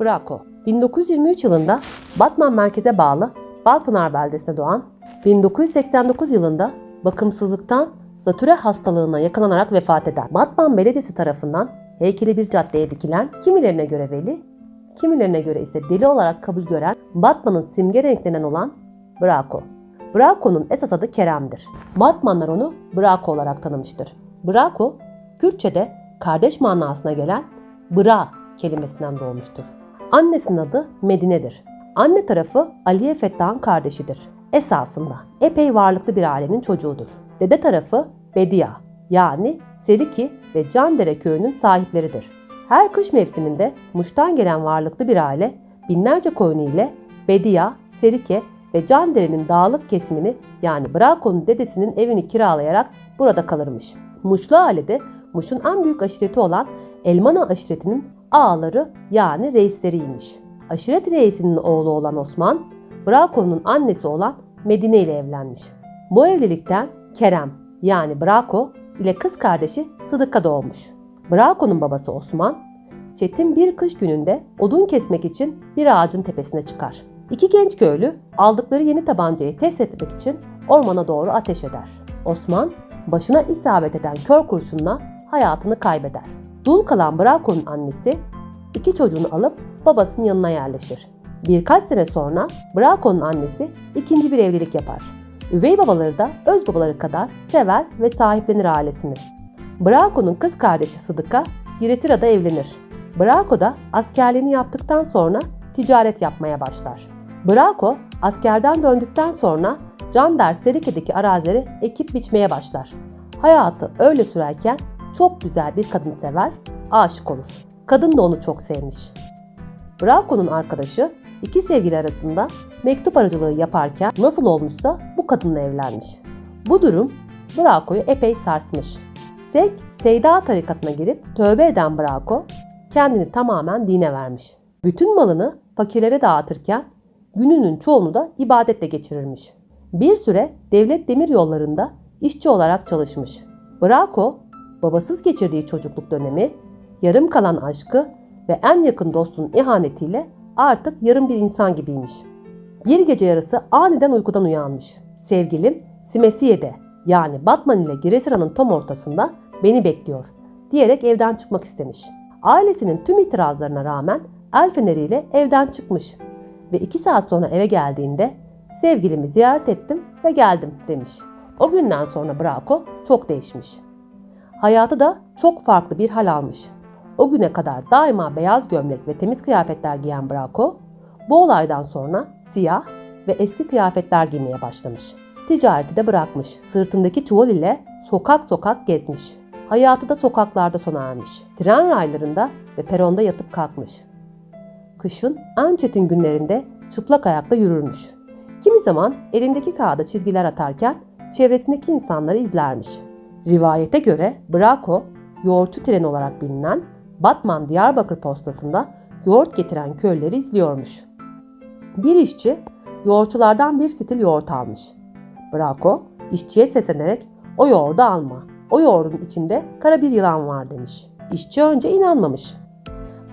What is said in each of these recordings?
Braco 1923 yılında Batman merkeze bağlı Balpınar beldesinde doğan, 1989 yılında bakımsızlıktan zatüre hastalığına yakalanarak vefat eden Batman Belediyesi tarafından heykeli bir caddeye dikilen, kimilerine göre veli, kimilerine göre ise deli olarak kabul gören Batman'ın simge renklerinden olan Braco. Braco'nun esas adı Kerem'dir. Batmanlar onu Braco olarak tanımıştır. Braco, Kürtçe'de kardeş manasına gelen Bra kelimesinden doğmuştur. Annesinin adı Medine'dir. Anne tarafı Aliye Fettah'ın kardeşidir. Esasında epey varlıklı bir ailenin çocuğudur. Dede tarafı Bedia yani Seriki ve Candere köyünün sahipleridir. Her kış mevsiminde Muş'tan gelen varlıklı bir aile binlerce koyunu ile Bedia, Serike ve Candere'nin dağlık kesimini yani Braco'nun dedesinin evini kiralayarak burada kalırmış. Muşlu ailede Muş'un en büyük aşireti olan Elmana aşiretinin ağaları yani reisleriymiş. Aşiret reisinin oğlu olan Osman, Braco'nun annesi olan Medine ile evlenmiş. Bu evlilikten Kerem yani Braco ile kız kardeşi Sıdıka doğmuş. Braco'nun babası Osman, çetin bir kış gününde odun kesmek için bir ağacın tepesine çıkar. İki genç köylü aldıkları yeni tabancayı test etmek için ormana doğru ateş eder. Osman başına isabet eden kör kurşunla hayatını kaybeder. Dul kalan Braco'nun annesi iki çocuğunu alıp babasının yanına yerleşir. Birkaç sene sonra Braco'nun annesi ikinci bir evlilik yapar. Üvey babaları da öz babaları kadar sever ve sahiplenir ailesini. Braco'nun kız kardeşi Sıdıka Giretira'da evlenir. Braco da askerliğini yaptıktan sonra ticaret yapmaya başlar. Braco askerden döndükten sonra Cander Serike'deki arazileri ekip biçmeye başlar. Hayatı öyle sürerken çok güzel bir kadın sever, aşık olur. Kadın da onu çok sevmiş. Braco'nun arkadaşı iki sevgili arasında mektup aracılığı yaparken nasıl olmuşsa bu kadınla evlenmiş. Bu durum Braco'yu epey sarsmış. Sek, Seyda tarikatına girip tövbe eden Braco kendini tamamen dine vermiş. Bütün malını fakirlere dağıtırken gününün çoğunu da ibadetle geçirirmiş. Bir süre devlet demir yollarında işçi olarak çalışmış. Braco, babasız geçirdiği çocukluk dönemi, yarım kalan aşkı ve en yakın dostunun ihanetiyle artık yarım bir insan gibiymiş. Bir gece yarısı aniden uykudan uyanmış. Sevgilim Simesiye'de yani Batman ile Giresun'un tam ortasında beni bekliyor diyerek evden çıkmak istemiş. Ailesinin tüm itirazlarına rağmen el feneriyle evden çıkmış ve iki saat sonra eve geldiğinde sevgilimi ziyaret ettim ve geldim demiş. O günden sonra Braco çok değişmiş. Hayatı da çok farklı bir hal almış. O güne kadar daima beyaz gömlek ve temiz kıyafetler giyen Braco, bu olaydan sonra siyah ve eski kıyafetler giymeye başlamış. Ticareti de bırakmış. Sırtındaki çuval ile sokak sokak gezmiş. Hayatı da sokaklarda sona ermiş. Tren raylarında ve peronda yatıp kalkmış. Kışın en çetin günlerinde çıplak ayakta yürürmüş. Kimi zaman elindeki kağıda çizgiler atarken çevresindeki insanları izlermiş. Rivayete göre Braco, yoğurtçu treni olarak bilinen Batman Diyarbakır postasında yoğurt getiren köylüleri izliyormuş. Bir işçi yoğurtçulardan bir stil yoğurt almış. Braco işçiye seslenerek o yoğurdu alma. O yoğurdun içinde kara bir yılan var demiş. İşçi önce inanmamış.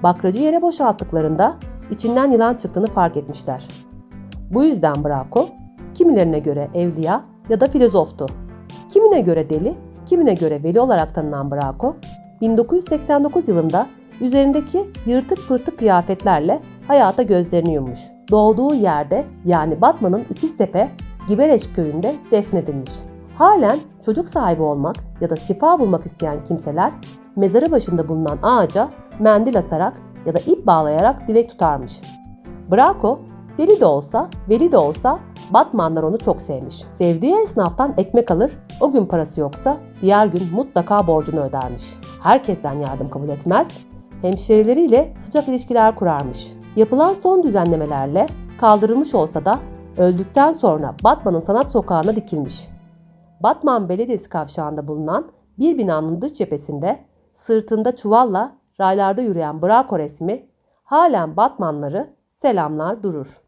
Bakracı yere boşalttıklarında içinden yılan çıktığını fark etmişler. Bu yüzden Braco kimilerine göre evliya ya da filozoftu. Kimine göre deli, kimine göre veli olarak tanınan Braco, 1989 yılında üzerindeki yırtık pırtık kıyafetlerle hayata gözlerini yummuş. Doğduğu yerde yani Batman'ın İkiztepe, Gibereş köyünde defnedilmiş. Halen çocuk sahibi olmak ya da şifa bulmak isteyen kimseler mezarı başında bulunan ağaca mendil asarak ya da ip bağlayarak dilek tutarmış. Braco deli de olsa, veli de olsa Batmanlar onu çok sevmiş. Sevdiği esnaftan ekmek alır, o gün parası yoksa diğer gün mutlaka borcunu ödermiş. Herkesten yardım kabul etmez, hemşerileriyle sıcak ilişkiler kurarmış. Yapılan son düzenlemelerle kaldırılmış olsa da öldükten sonra Batman'ın sanat sokağına dikilmiş. Batman Belediyesi kavşağında bulunan bir binanın dış cephesinde sırtında çuvalla raylarda yürüyen Braco resmi halen Batmanları selamlar durur.